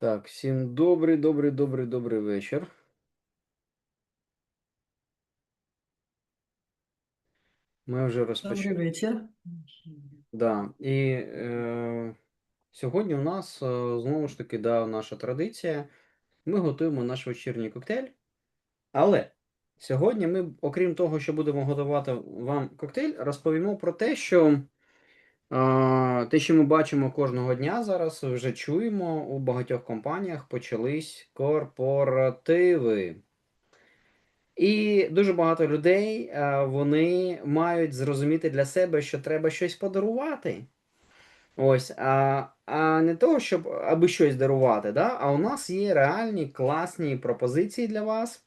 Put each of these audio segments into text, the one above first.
Так, всім добрий, добрий, добрий, добрий вечір. Ми вже Добрий розпочали. вечір. Да. І е, сьогодні у нас знову ж таки да, наша традиція. Ми готуємо наш вечірній коктейль. Але сьогодні ми, окрім того, що будемо готувати вам коктейль, розповімо про те, що те, що ми бачимо кожного дня зараз, вже чуємо у багатьох компаніях почались корпоративи. І дуже багато людей е, вони мають зрозуміти для себе, що треба щось подарувати. Ось, а, а не того, щоб аби щось дарувати. Да? А у нас є реальні класні пропозиції для вас.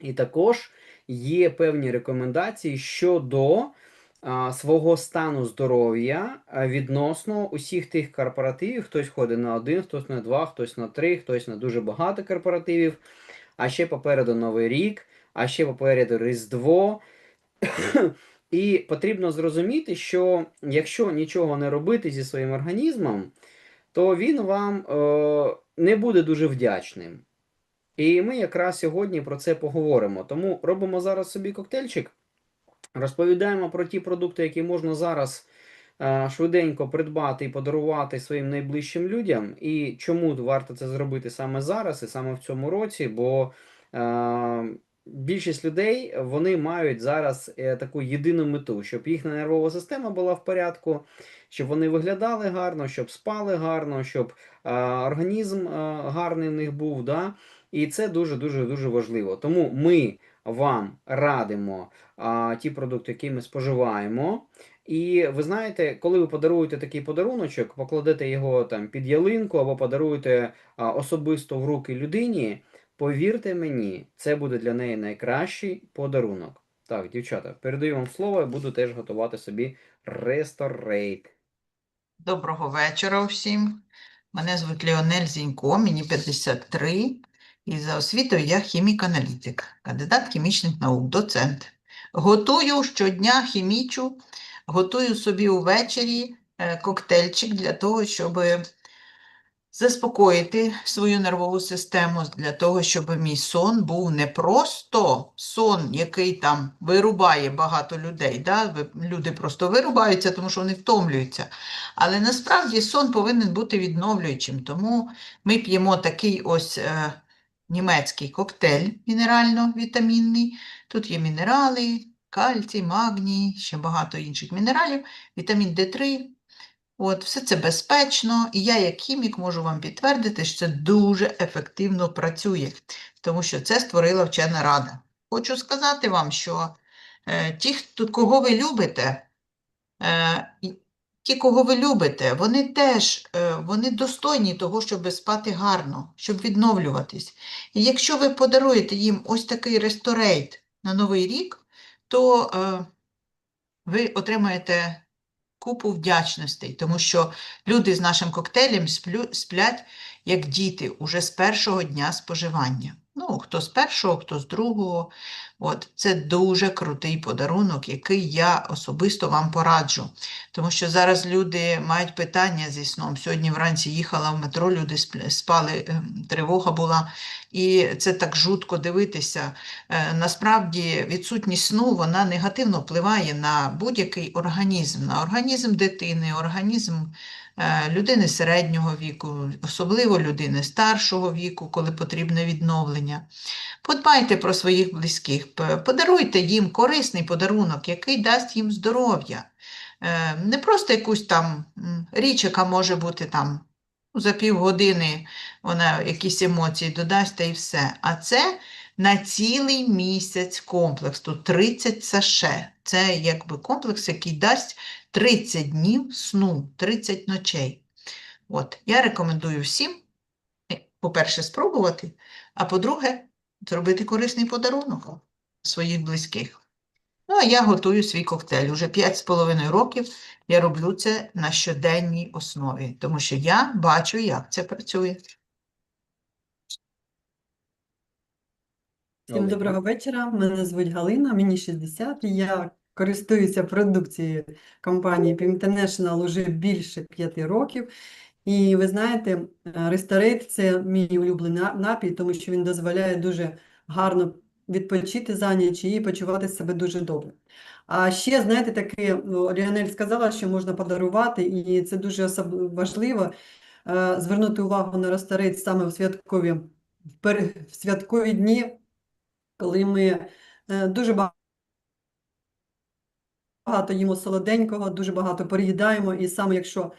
І також є певні рекомендації щодо свого стану здоров'я відносно усіх тих корпоративів. Хтось ходить на один, хтось на два, хтось на три, хтось на дуже багато корпоративів. А ще попереду Новий рік, а ще попереду Різдво. І потрібно зрозуміти, що якщо нічого не робити зі своїм організмом, то він вам е, не буде дуже вдячним. І ми якраз сьогодні про це поговоримо. Тому робимо зараз собі коктейльчик, розповідаємо про ті продукти, які можна зараз е, швиденько придбати і подарувати своїм найближчим людям, і чому варто це зробити саме зараз і саме в цьому році, бо е, більшість людей вони мають зараз е, таку єдину мету, щоб їхня нервова система була в порядку, щоб вони виглядали гарно, щоб спали гарно, щоб організм гарний в них був. Да? І це дуже дуже важливо. Тому ми вам радимо а, ті продукти, які ми споживаємо. І ви знаєте, коли ви подаруєте такий подаруночок, покладете його там під ялинку або подаруєте а, особисто в руки людині, повірте мені, це буде для неї найкращий подарунок. Так, дівчата, передаю вам слово і буду теж готувати собі ресторейт. Доброго вечора всім. Мене звуть Леонель Зінько, мені 53. І за освітою я хімік-аналітик, кандидат хімічних наук, доцент. Готую щодня хімічу, готую собі увечері е, коктейльчик для того, щоб заспокоїти свою нервову систему, для того, щоб мій сон був не просто сон, який там вирубає багато людей. Да? Люди просто вирубаються, тому що вони втомлюються. Але насправді сон повинен бути відновлюючим, тому ми п'ємо такий ось е, німецький коктейль мінерально-вітамінний. Тут є мінерали, кальцій, магній, ще багато інших мінералів, вітамін D3. От, все це безпечно, і я, як хімік, можу вам підтвердити, що це дуже ефективно працює, тому що це створила вчена рада. Хочу сказати вам, що е, ті, хто, кого ви любите, е, ті, кого ви любите, вони теж е, вони достойні того, щоб спати гарно, щоб відновлюватись. І якщо ви подаруєте їм ось такий ресторейт на Новий рік, то е, ви отримаєте купу вдячностей, тому що люди з нашим коктейлем сплю, сплять як діти уже з першого дня споживання. Ну, хто з першого, хто з другого. От, це дуже крутий подарунок, який я особисто вам пораджу. Тому що зараз люди мають питання зі сном. Сьогодні вранці їхала в метро, люди спали, ем, тривога була, і це так жутко дивитися. Е, Насправді відсутність сну вона негативно впливає на будь-який організм, на організм дитини, організм людини середнього віку, особливо людини старшого віку, коли потрібне відновлення. Подбайте про своїх близьких, подаруйте їм корисний подарунок, який дасть їм здоров'я. Е, Не просто якусь там річ, яка може бути там ну, за півгодини вона якісь емоції додасть та і все. А це на цілий місяць комплекс. Тут 30 саше. Це якби комплекс, який дасть 30 днів сну, 30 ночей. От, я рекомендую всім, е, по-перше, спробувати, а по-друге, зробити корисний подарунок своїх близьких. Ну, а я готую свій коктейль. Уже 5,5 років я роблю це на щоденній основі, тому що я бачу, як це працює. Всім доброго вечора. Мене звуть Галина, мені 60. Я користуюся продукцією компанії Pim International уже більше 5 років. І ви знаєте, Ресторейт це мій улюблений на- напій, тому що він дозволяє дуже гарно відпочити за ніч і почувати себе дуже добре. А ще, знаєте, таке, ну, Ліонель сказала, що можна подарувати, і це дуже важливо е, звернути увагу на Ресторейт саме в святкові, в святкові дні, коли ми е, дуже багато їмо солоденького, дуже багато переїдаємо, і саме якщо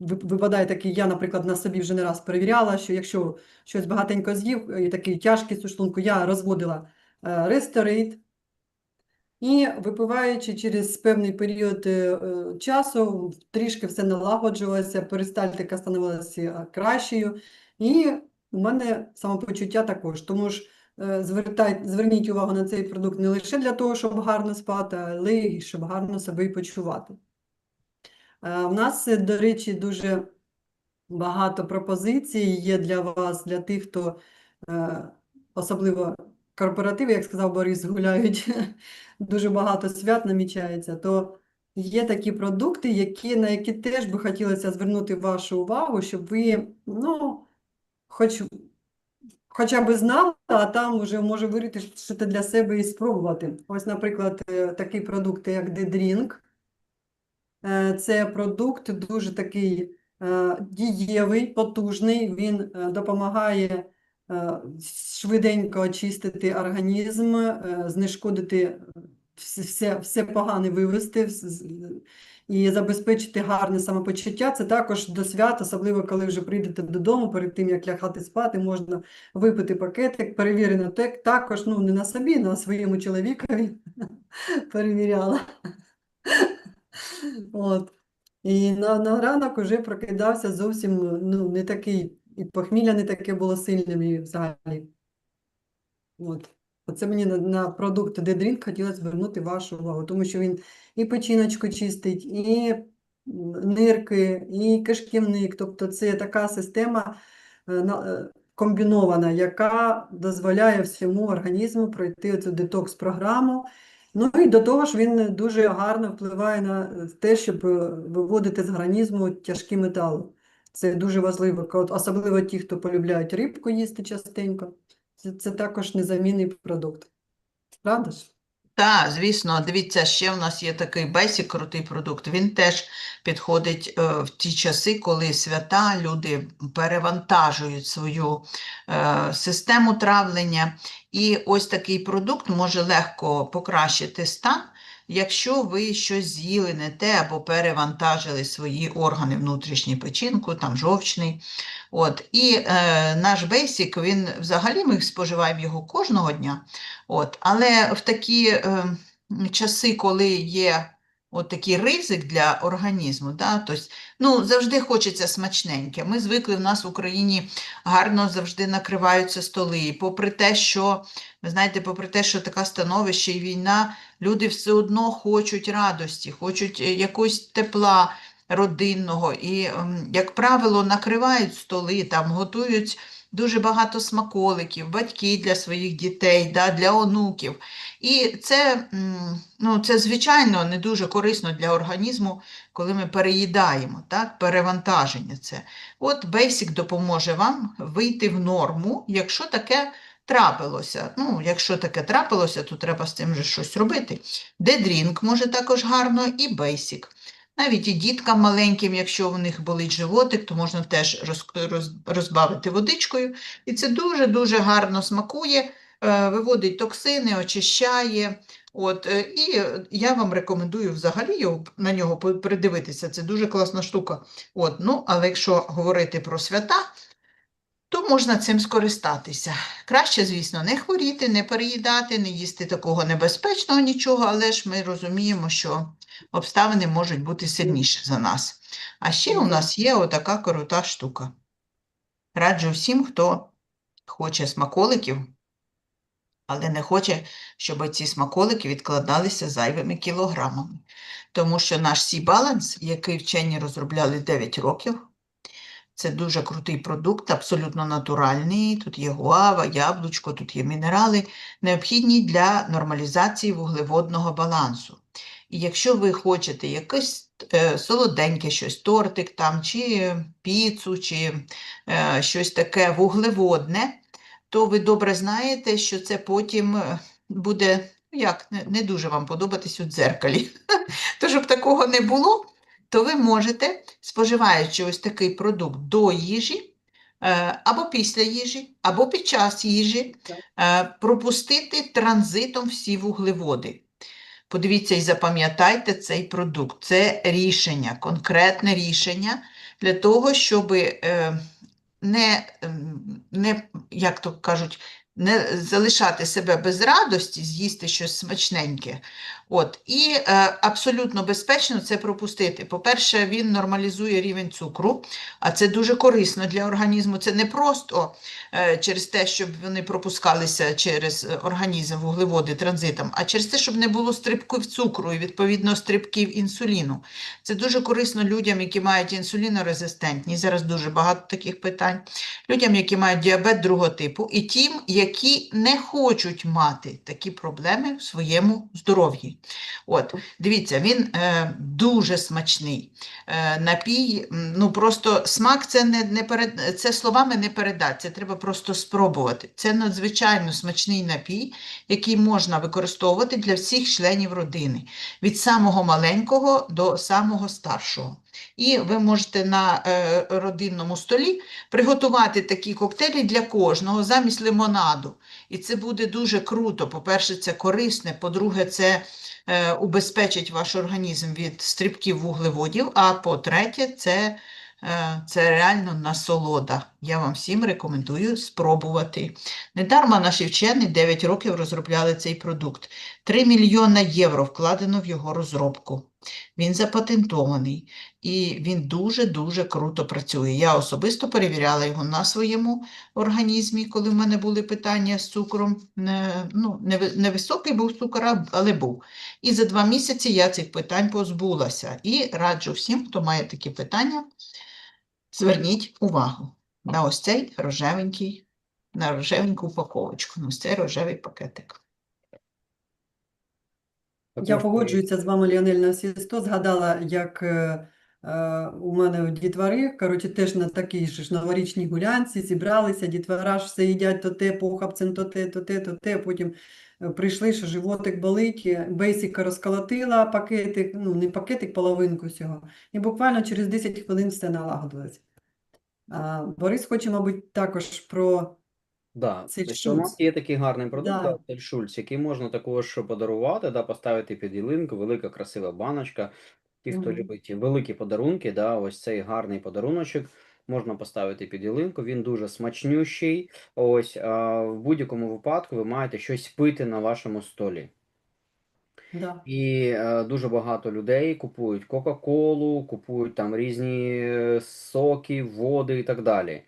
випадає такий, я, наприклад, на собі вже не раз перевіряла, що якщо щось багатенько з'їв, і такий тяжкість у шлунку, я розводила е, Ресторейт, і випиваючи через певний період е, е, часу, трішки все налагоджувалося, перистальтика становилася е, кращою, і у мене самопочуття також. Тому ж е, звертай, зверніть увагу на цей продукт не лише для того, щоб гарно спати, але й щоб гарно себе почувати. У нас, е, до речі, дуже багато пропозицій є для вас, для тих, хто е, особливо корпоративи, як сказав Борис, гуляють, дуже багато свят намічається, то є такі продукти, які, на які теж би хотілося звернути вашу увагу, щоб ви, ну, хоч, хоча б знали, а там вже може вирішити для себе і спробувати. Ось, наприклад, е, такий продукт, як. Е, Це продукт дуже такий е, дієвий, потужний. Він е, допомагає швиденько очистити організм, знешкодити все, все, погане вивести і забезпечити гарне самопочуття. Це також до свят, особливо коли вже прийдете додому, перед тим як лягати спати, можна випити пакетик, перевірено тек, також ну не на собі, на своєму чоловікові перевіряла. От. І на, на ранок уже прокидався зовсім ну, не такий, і похмілля не таке було сильним і взагалі. От. Оце мені на, на продукт D-Drink хотілося звернути вашу увагу, тому що він і печіночку чистить, і нирки, і кишківник. Тобто це така система е, е, комбінована, яка дозволяє всьому організму пройти цю детокс-програму. Ну і до того ж він дуже гарно впливає на е, те, щоб виводити з організму тяжкі метали. Це дуже важливо, особливо ті, хто полюбляють рибку їсти частенько. Це, це також незамінний продукт. Правда ж? Так, звісно, дивіться, ще в нас є такий Basic, крутий продукт. Він теж підходить е, в ті часи, коли свята люди перевантажують свою е, систему травлення. І ось такий продукт може легко покращити стан, якщо ви щось з'їли не те або перевантажили свої органи внутрішні печінку, там жовчний. От. І е, наш Basic, він взагалі ми споживаємо його кожного дня. От, але в такі е, часи, коли є от такий ризик для організму, да, тобто, ну, завжди хочеться смачненьке. Ми звикли, в нас в Україні гарно завжди накриваються столи. Попри те, що, ви знаєте, попри те, що таке становище і війна, люди все одно хочуть радості, хочуть е, якогось тепла родинного. І, ем, як правило, накривають столи, там готують дуже багато смаколиків, батьки для своїх дітей, да, для онуків. І це, ну, це, звичайно, не дуже корисно для організму, коли ми переїдаємо, так, перевантаження це. От Basic допоможе вам вийти в норму, якщо таке трапилося. Ну, якщо таке трапилося, то треба з цим же щось робити. Дедрінк може також гарно і Basic. Навіть і діткам маленьким, якщо у них болить животик, то можна теж роз, роз, розбавити водичкою. І це дуже-дуже гарно смакує, е, виводить токсини, очищає. От, е, і я вам рекомендую взагалі його, на нього придивитися. Це дуже класна штука. От, ну, але якщо говорити про свята, то можна цим скористатися. Краще, звісно, не хворіти, не переїдати, не їсти такого небезпечного нічого, але ж ми розуміємо, що обставини можуть бути сильніші за нас. А ще у нас є отака крута штука. Раджу всім, хто хоче смаколиків, але не хоче, щоб ці смаколики відкладалися зайвими кілограмами. Тому що наш Сі-Баланс, який вчені розробляли 9 років, це дуже крутий продукт, абсолютно натуральний. Тут є гуава, яблучко, тут є мінерали, необхідні для нормалізації вуглеводного балансу. І якщо ви хочете якесь е, солоденьке щось, тортик там, чи піцу, чи е, щось таке вуглеводне, то ви добре знаєте, що це потім е, буде, ну, як, не, не дуже вам подобатись у дзеркалі. То, щоб такого не було, то ви можете, споживаючи ось такий продукт до їжі, е, або після їжі, або під час їжі, е, пропустити транзитом всі вуглеводи. Подивіться і запам'ятайте цей продукт. Це рішення, конкретне рішення для того, щоб е, не, не, як то кажуть, не залишати себе без радості, з'їсти щось смачненьке. От, і е, абсолютно безпечно це пропустити. По-перше, він нормалізує рівень цукру, а це дуже корисно для організму. Це не просто е, через те, щоб вони пропускалися через е, організм вуглеводи транзитом, а через те, щоб не було стрибків цукру і відповідно стрибків інсуліну. Це дуже корисно людям, які мають інсулінорезистентність. Зараз дуже багато таких питань. Людям, які мають діабет другого типу, і тим, які не хочуть мати такі проблеми в своєму здоров'ї. От, дивіться, він е, дуже смачний. Е, напій, ну просто смак це не, не перед, це словами не передати, це треба просто спробувати. Це надзвичайно смачний напій, який можна використовувати для всіх членів родини, від самого маленького до самого старшого. І ви можете на е, родинному столі приготувати такі коктейлі для кожного замість лимонаду. І це буде дуже круто. По-перше, це корисне, по-друге, це е, убезпечить ваш організм від стрибків вуглеводів, а по-третє, це, е, це реально насолода. Я вам всім рекомендую спробувати. Недарма наші вчені 9 років розробляли цей продукт. 3 мільйона євро вкладено в його розробку. Він запатентований і він дуже-дуже круто працює. Я особисто перевіряла його на своєму організмі, коли в мене були питання з цукром. Ну, не, ви- невисокий був цукор, але був. І за два місяці я цих питань позбулася. І раджу всім, хто має такі питання, зверніть увагу на ось цей рожевенький, на рожевеньку упаковочку, на ось цей рожевий пакетик. Я погоджуюся з вами, Ліонель, на всі сто. Згадала, як е, е, у мене дітвари, коротше, теж на такій же ж новорічній гулянці зібралися, дітвора ж все їдять то те, похапцем, то те, то те, то те. Потім е, прийшли, що животик болить, е, бейсіка розколотила пакетик, ну не пакетик, половинку всього. І буквально через 10 хвилин все налагодилось. А, Борис хоче, мабуть, також про Да, тобто у нас є такий гарний продукт, Да. да, Шульц, який можна також подарувати, да, поставити під ялинку, велика красива баночка. Ті, хто Мгм. любить великі подарунки, да, ось цей гарний подаруночок можна поставити під ялинку. Він дуже смачнющий. Ось а, в будь-якому випадку ви маєте щось пити на вашому столі. да. І е, дуже багато людей купують Кока-Колу, купують там різні е, соки, води і так далі.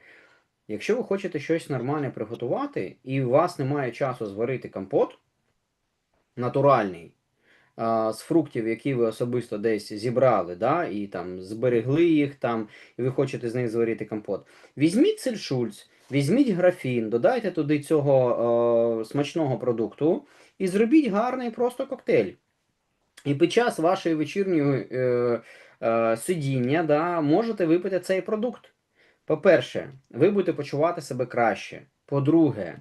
Якщо ви хочете щось нормальне приготувати, і у вас немає часу зварити компот натуральний, з фруктів, які ви особисто десь зібрали, да, і там зберегли їх там, і ви хочете з них зварити компот, візьміть сельшульц, візьміть графін, додайте туди цього е, смачного продукту і зробіть гарний просто коктейль. І під час вашої вечірньої е, е, сидіння да, можете випити цей продукт. По-перше, ви будете почувати себе краще. По-друге,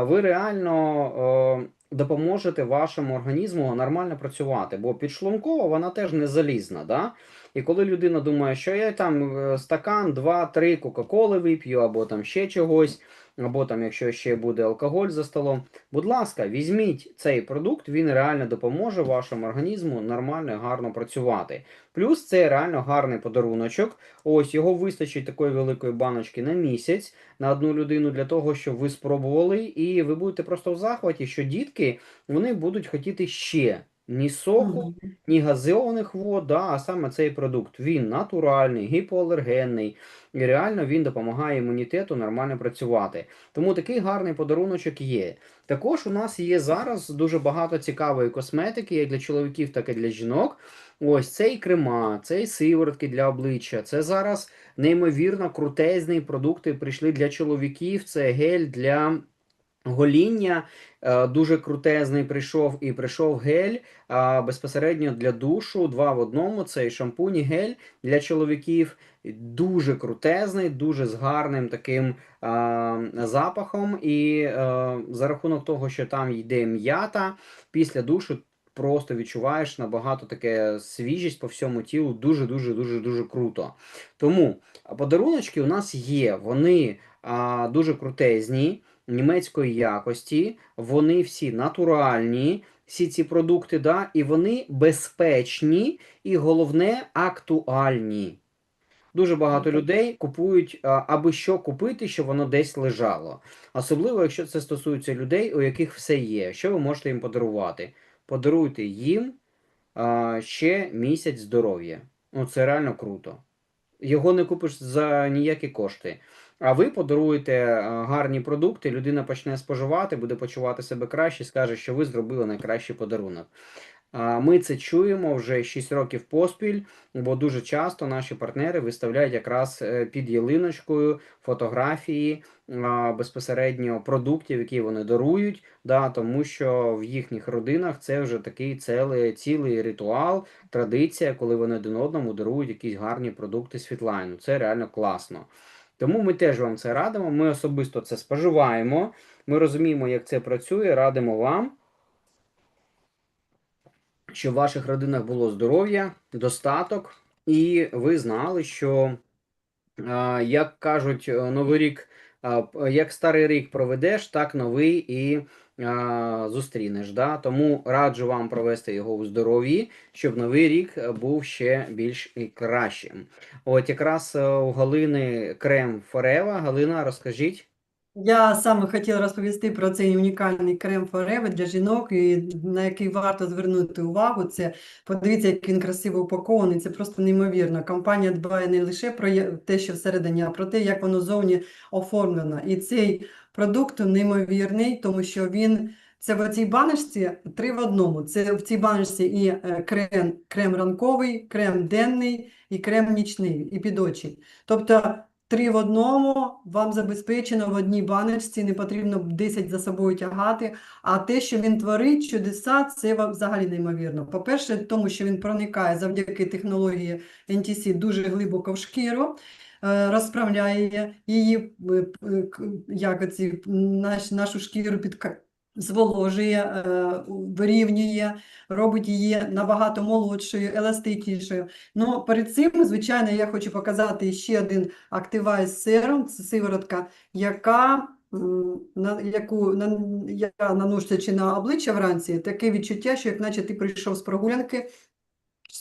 ви реально допоможете вашому організму нормально працювати, бо підшлункова вона теж не залізна. Да? І коли людина думає, що я там е, стакан, два-три Кока-Коли вип'ю, або там ще чогось, або там, якщо ще буде алкоголь за столом, будь ласка, візьміть цей продукт, він реально допоможе вашому організму нормально і гарно працювати. Плюс це реально гарний подаруночок. Ось його вистачить такої великої баночки на місяць на одну людину для того, щоб ви спробували, і ви будете просто в захваті, що дітки вони будуть хотіти ще ні соку, ні газованих вод, да, а саме цей продукт. Він натуральний, гіпоалергенний, і реально він допомагає імунітету нормально працювати. Тому такий гарний подаруночок є. Також у нас є зараз дуже багато цікавої косметики, як для чоловіків, так і для жінок. Ось цей крема, цей сиворотки для обличчя. Це зараз неймовірно крутезні продукти прийшли для чоловіків. Це гель для гоління е, дуже крутезний прийшов і прийшов гель а, безпосередньо для душу. Два в одному. Це і шампунь, і гель для чоловіків. Дуже крутезний, дуже з гарним таким а, запахом. І е, за рахунок того, що там йде м'ята, після душу просто відчуваєш набагато таке свіжість по всьому тілу. Дуже, дуже, дуже, дуже круто. Тому подаруночки у нас є. Вони а, дуже крутезні німецької якості, вони всі натуральні, всі ці продукти, да, і вони безпечні, і головне актуальні. Дуже багато людей купують, а, аби що купити, щоб воно десь лежало. Особливо, якщо це стосується людей, у яких все є. Що ви можете їм подарувати? Подаруйте їм а, ще місяць здоров'я. Ну, це реально круто. Його не купиш за ніякі кошти. А ви подаруєте е, гарні продукти, людина почне споживати, буде почувати себе краще, скаже, що ви зробили найкращий подарунок. Ми це чуємо вже 6 років поспіль, бо дуже часто наші партнери виставляють якраз е, під ялиночкою фотографії безпосередньо продуктів, які вони дарують, да, тому що в їхніх родинах це вже такий цілий, цілий ритуал, традиція, коли вони один одному дарують якісь гарні продукти світлайну. Це реально класно. Тому ми теж вам це радимо. Ми особисто це споживаємо. Ми розуміємо, як це працює. Радимо вам, щоб в ваших родинах було здоров'я, достаток, і ви знали, що, як кажуть, е, новий рік, як старий рік проведеш, так новий і зустрінеш. Да? Тому раджу вам провести його у здоров'ї, щоб новий рік е, був ще більш і кращим. От якраз е, у Галини крем Форева. Галина, розкажіть. Я саме хотіла розповісти про цей унікальний крем Forever для жінок, і на який варто звернути увагу. Це подивіться, як він красиво упакований. Це просто неймовірно. Компанія дбає не лише про те, що всередині, а про те, як воно зовні оформлено. І цей продукт неймовірний, тому що він. Це в цій баночці три в одному. Це в цій баночці і е, крем, крем ранковий, крем денний і крем нічний, і під очі. Тобто Три в одному вам забезпечено в одній баночці, не потрібно 10 за собою тягати. А те, що він творить чудеса, це взагалі неймовірно. По-перше, тому що він проникає завдяки технології NTC дуже глибоко в шкіру, е, розправляє її, е, е, як оці, наш, нашу шкіру під зволожує, е, вирівнює, робить її набагато молодшою, еластичнішою. Ну, перед цим, звичайно, я хочу показати ще один Activise Serum, це сиворотка, яка, на, яку на, я наносячи на обличчя вранці, таке відчуття, що як наче ти прийшов з прогулянки,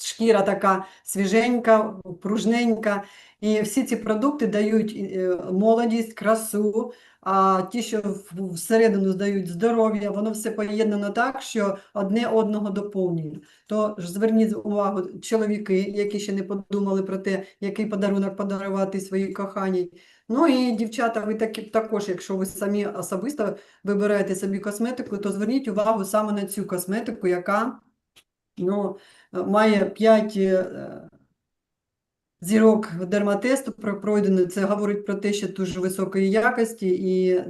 шкіра така свіженька, пружненька. І всі ці продукти дають е, молодість, красу, а ті, що всередину здають здоров'я, воно все поєднано так, що одне одного доповнює. То ж зверніть увагу, чоловіки, які ще не подумали про те, який подарунок подарувати своїй коханій. Ну і дівчата, ви такі також, якщо ви самі особисто вибираєте собі косметику, то зверніть увагу саме на цю косметику, яка ну, має 5 зірок дерматесту про- пройдено. Це говорить про те, що дуже високої якості і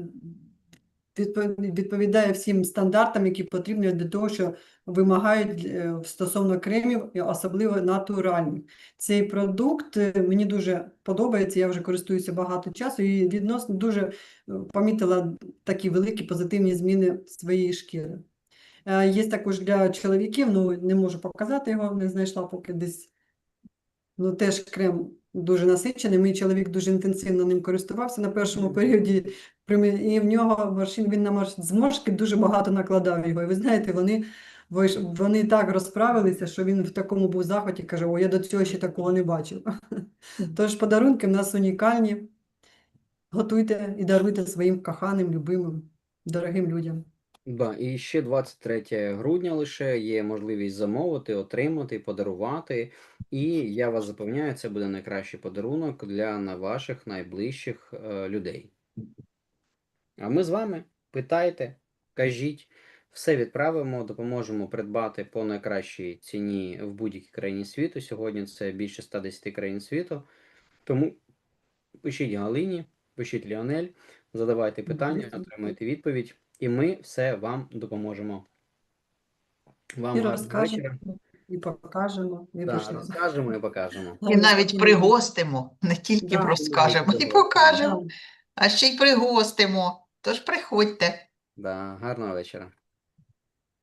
відповідає всім стандартам, які потрібні для того, що вимагають е, стосовно кремів, особливо натуральних. Цей продукт е, мені дуже подобається, я вже користуюся багато часу і відносно дуже е, помітила такі великі позитивні зміни своєї шкіри. Е, Є також для чоловіків, ну не можу показати його, не знайшла поки десь. Ну, теж крем дуже насичений. Мій чоловік дуже інтенсивно ним користувався на першому періоді. І в нього морщин, він на морщ- зморшки дуже багато накладав його. І ви знаєте, вони, вони так розправилися, що він в такому був захваті, каже, о, я до цього ще такого не бачив. Тож подарунки в нас унікальні. Готуйте і даруйте своїм коханим, любимим, дорогим людям. Да, і ще 23 грудня лише є можливість замовити, отримати, подарувати. І я вас запевняю, це буде найкращий подарунок для на ваших найближчих е, людей. А ми з вами питайте, кажіть, все відправимо, допоможемо придбати по найкращій ціні в будь-якій країні світу. Сьогодні це більше 110 країн світу. Тому пишіть Галині, пишіть Ліонель, задавайте питання, отримайте відповідь. І ми все вам допоможемо. Вам І розкажемо, вечора. і покажемо. і Да, розкажемо і покажемо. І навіть пригостимо, не тільки Да, розкажемо, і покажемо, Да. а ще й пригостимо. Тож приходьте. Да, гарного вечора.